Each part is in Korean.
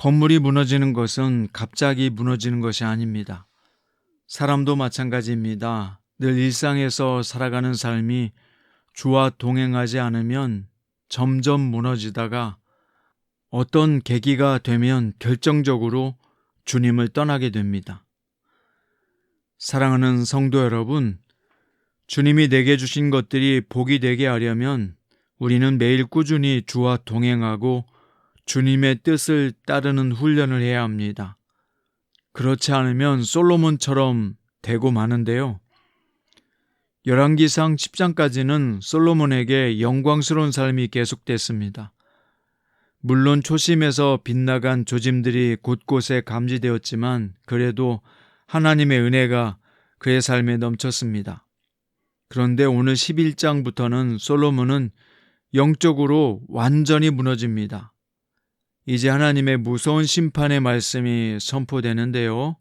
건물이 무너지는 것은 갑자기 무너지는 것이 아닙니다. 사람도 마찬가지입니다. 늘 일상에서 살아가는 삶이 주와 동행하지 않으면 점점 무너지다가 어떤 계기가 되면 결정적으로 주님을 떠나게 됩니다. 사랑하는 성도 여러분, 주님이 내게 주신 것들이 복이 되게 하려면 우리는 매일 꾸준히 주와 동행하고 주님의 뜻을 따르는 훈련을 해야 합니다. 그렇지 않으면 솔로몬처럼 되고 마는데요. 열왕기상 10장까지는 솔로몬에게 영광스러운 삶이 계속됐습니다. 물론 초심에서 빗나간 조짐들이 곳곳에 감지되었지만 그래도 하나님의 은혜가 그의 삶에 넘쳤습니다. 그런데 오늘 11장부터는 솔로몬은 영적으로 완전히 무너집니다. 이제 하나님의 무서운 심판의 말씀이 선포되는데요.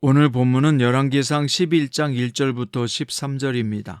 오늘 본문은 열왕기상 11장 1절부터 13절입니다.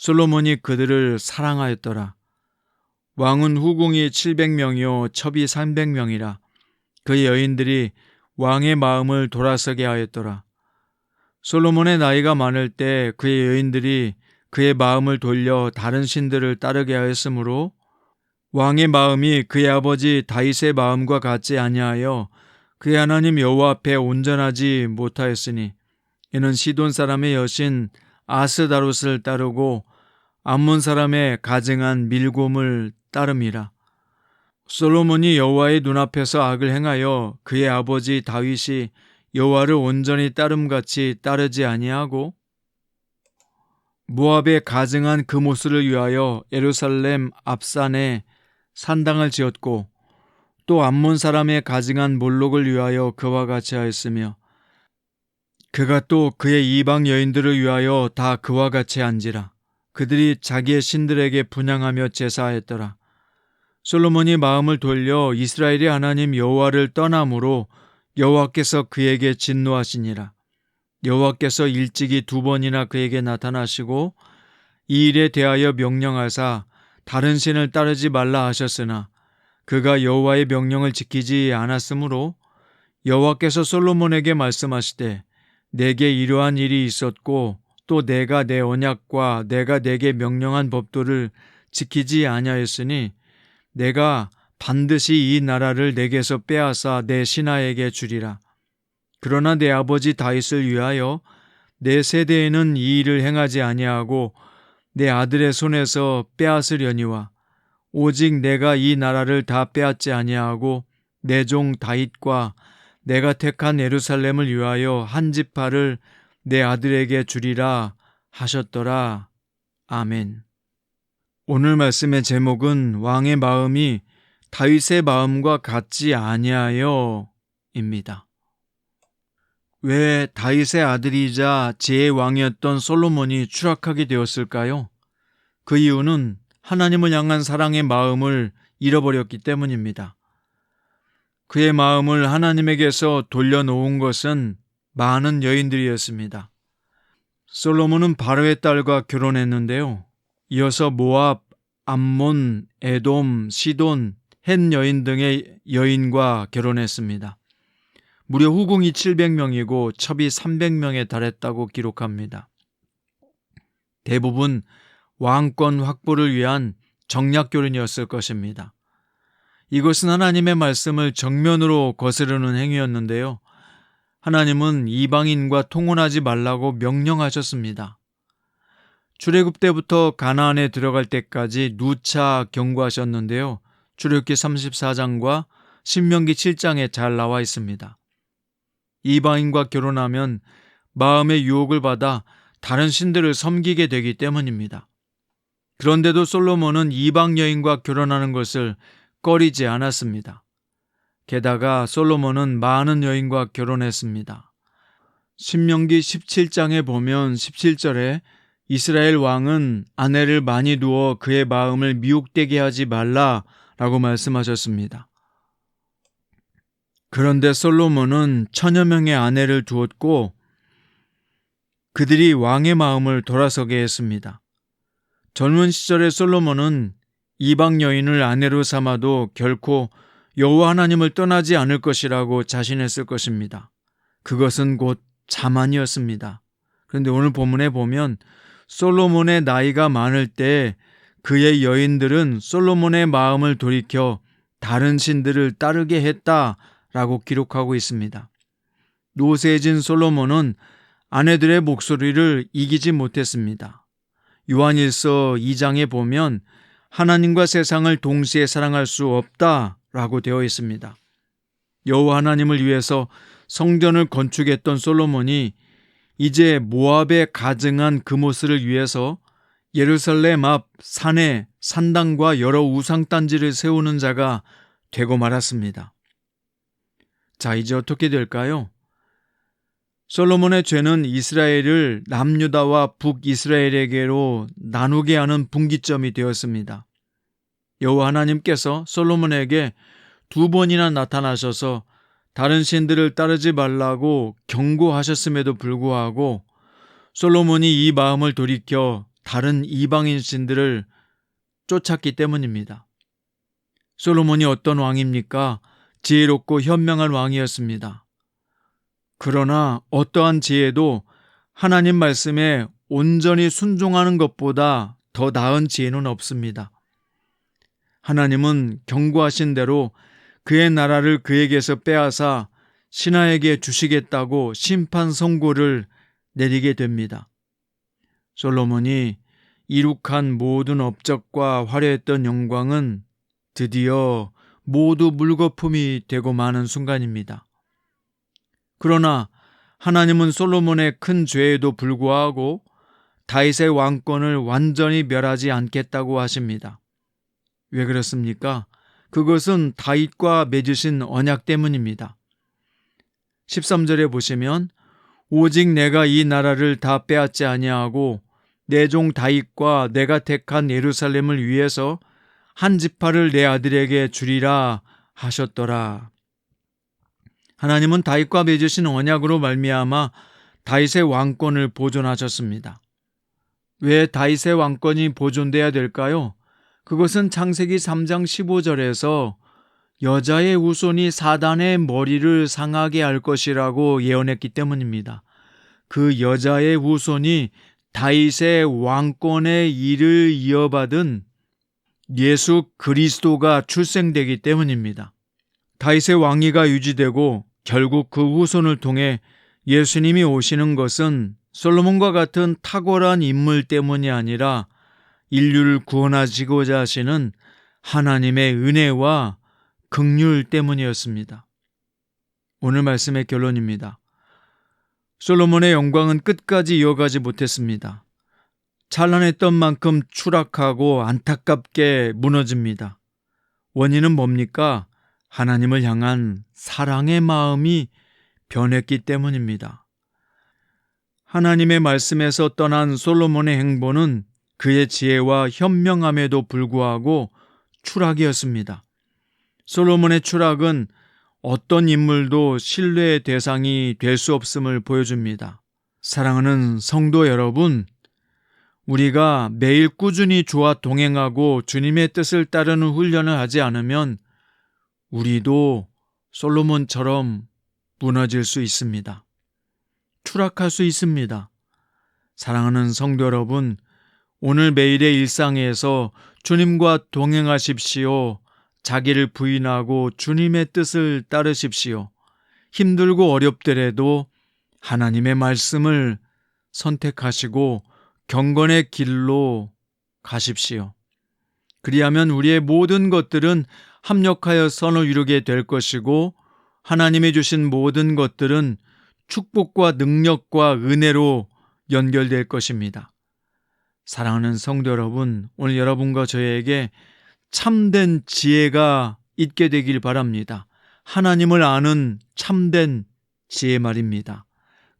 솔로몬이 그들을 사랑하였더라. 왕은 후궁이 700명이요 첩이 300명이라 그의 여인들이 왕의 마음을 돌아서게 하였더라. 솔로몬의 나이가 많을 때 그의 여인들이 그의 마음을 돌려 다른 신들을 따르게 하였으므로 왕의 마음이 그의 아버지 다윗의 마음과 같지 아니하여 그의 하나님 여호와 앞에 온전하지 못하였으니 이는 시돈 사람의 여신 아스다롯을 따르고 암몬 사람의 가증한 밀곰을 따름이라. 솔로몬이 여호와의 눈앞에서 악을 행하여 그의 아버지 다윗이 여호와를 온전히 따름같이 따르지 아니하고 모압의 가증한 금오스를 위하여 예루살렘 앞산에 산당을 지었고 또 암몬 사람의 가증한 몰록을 위하여 그와 같이 하였으며 그가 또 그의 이방 여인들을 위하여 다 그와 같이 한지라 그들이 자기의 신들에게 분양하며 제사하였더라. 솔로몬이 마음을 돌려 이스라엘의 하나님 여호와를 떠남으로 여호와께서 그에게 진노하시니라. 여호와께서 일찍이 두 번이나 그에게 나타나시고 이 일에 대하여 명령하사 다른 신을 따르지 말라 하셨으나 그가 여호와의 명령을 지키지 않았으므로 여호와께서 솔로몬에게 말씀하시되 내게 이러한 일이 있었고 또 내가 내 언약과 내가 내게 명령한 법도를 지키지 아니하였으니 내가 반드시 이 나라를 내게서 빼앗아 내 신하에게 주리라. 그러나 내 아버지 다윗을 위하여 내 세대에는 이 일을 행하지 아니하고 내 아들의 손에서 빼앗으려니와 오직 내가 이 나라를 다 빼앗지 아니하고 내 종 다윗과 내가 택한 예루살렘을 위하여 한 지파를 내 아들에게 주리라 하셨더라. 아멘. 오늘 말씀의 제목은 왕의 마음이 다윗의 마음과 같지 아니하여입니다. 왜 다윗의 아들이자 제 왕이었던 솔로몬이 추락하게 되었을까요? 그 이유는 하나님을 향한 사랑의 마음을 잃어버렸기 때문입니다. 그의 마음을 하나님에게서 돌려놓은 것은 많은 여인들이었습니다. 솔로몬은 바로의 딸과 결혼했는데요. 이어서 모압, 암몬, 에돔, 시돈, 헨 여인 등의 여인과 결혼했습니다. 무려 후궁이 700명이고 첩이 300명에 달했다고 기록합니다. 대부분 왕권 확보를 위한 정략결혼이었을 것입니다. 이것은 하나님의 말씀을 정면으로 거스르는 행위였는데요. 하나님은 이방인과 통혼하지 말라고 명령하셨습니다. 출애굽 때부터 가나안에 들어갈 때까지 누차 경고하셨는데요. 출애굽기 34장과 신명기 7장에 잘 나와 있습니다. 이방인과 결혼하면 마음의 유혹을 받아 다른 신들을 섬기게 되기 때문입니다. 그런데도 솔로몬은 이방 여인과 결혼하는 것을 꺼리지 않았습니다. 게다가 솔로몬은 많은 여인과 결혼했습니다. 신명기 17장에 보면 17절에 이스라엘 왕은 아내를 많이 두어 그의 마음을 미혹되게 하지 말라 라고 말씀하셨습니다. 그런데 솔로몬은 천여 명의 아내를 두었고 그들이 왕의 마음을 돌아서게 했습니다. 젊은 시절의 솔로몬은 이방 여인을 아내로 삼아도 결코 여호와 하나님을 떠나지 않을 것이라고 자신했을 것입니다. 그것은 곧 자만이었습니다. 그런데 오늘 본문에 보면 솔로몬의 나이가 많을 때 그의 여인들은 솔로몬의 마음을 돌이켜 다른 신들을 따르게 했다라고 기록하고 있습니다. 노세진 솔로몬은 아내들의 목소리를 이기지 못했습니다. 요한일서 2장에 보면 하나님과 세상을 동시에 사랑할 수 없다 라고 되어 있습니다. 여호와 하나님을 위해서 성전을 건축했던 솔로몬이 이제 모압에 가증한 금오스를 위해서 예루살렘 앞 산에 산당과 여러 우상단지를 세우는 자가 되고 말았습니다. 자, 이제 어떻게 될까요? 솔로몬의 죄는 이스라엘을 남유다와 북이스라엘에게로 나누게 하는 분기점이 되었습니다. 여호와 하나님께서 솔로몬에게 두 번이나 나타나셔서 다른 신들을 따르지 말라고 경고하셨음에도 불구하고 솔로몬이 이 마음을 돌이켜 다른 이방인 신들을 쫓았기 때문입니다. 솔로몬이 어떤 왕입니까? 지혜롭고 현명한 왕이었습니다. 그러나 어떠한 지혜도 하나님 말씀에 온전히 순종하는 것보다 더 나은 지혜는 없습니다. 하나님은 경고하신 대로 그의 나라를 그에게서 빼앗아 신하에게 주시겠다고 심판 선고를 내리게 됩니다. 솔로몬이 이룩한 모든 업적과 화려했던 영광은 드디어 모두 물거품이 되고 마는 순간입니다. 그러나 하나님은 솔로몬의 큰 죄에도 불구하고 다윗의 왕권을 완전히 멸하지 않겠다고 하십니다. 왜 그렇습니까? 그것은 다윗과 맺으신 언약 때문입니다. 13절에 보시면 오직 내가 이 나라를 다 빼앗지 아니하고 내 종 다윗과 내가 택한 예루살렘을 위해서 한 지파를 내 아들에게 주리라 하셨더라. 하나님은 다윗과 맺으신 언약으로 말미암아 다윗의 왕권을 보존하셨습니다. 왜 다윗의 왕권이 보존돼야 될까요? 그것은 창세기 3장 15절에서 여자의 후손이 사단의 머리를 상하게 할 것이라고 예언했기 때문입니다. 그 여자의 후손이 다윗의 왕권의 일을 이어받은 예수 그리스도가 출생되기 때문입니다. 다윗의 왕위가 유지되고 결국 그 후손을 통해 예수님이 오시는 것은 솔로몬과 같은 탁월한 인물 때문이 아니라 인류를 구원하시고자 하시는 하나님의 은혜와 극률 때문이었습니다. 오늘 말씀의 결론입니다. 솔로몬의 영광은 끝까지 이어가지 못했습니다. 찬란했던 만큼 추락하고 안타깝게 무너집니다. 원인은 뭡니까? 하나님을 향한 사랑의 마음이 변했기 때문입니다. 하나님의 말씀에서 떠난 솔로몬의 행보는 그의 지혜와 현명함에도 불구하고 추락이었습니다. 솔로몬의 추락은 어떤 인물도 신뢰의 대상이 될 수 없음을 보여줍니다. 사랑하는 성도 여러분, 우리가 매일 꾸준히 주와 동행하고 주님의 뜻을 따르는 훈련을 하지 않으면 우리도 솔로몬처럼 무너질 수 있습니다. 추락할 수 있습니다. 사랑하는 성도 여러분, 오늘 매일의 일상에서 주님과 동행하십시오. 자기를 부인하고 주님의 뜻을 따르십시오. 힘들고 어렵더라도 하나님의 말씀을 선택하시고 경건의 길로 가십시오. 그리하면 우리의 모든 것들은 합력하여 선을 이루게 될 것이고 하나님이 주신 모든 것들은 축복과 능력과 은혜로 연결될 것입니다. 사랑하는 성도 여러분, 오늘 여러분과 저에게 참된 지혜가 있게 되길 바랍니다. 하나님을 아는 참된 지혜 말입니다.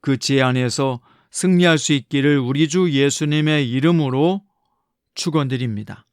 그 지혜 안에서 승리할 수 있기를 우리 주 예수님의 이름으로 축원드립니다.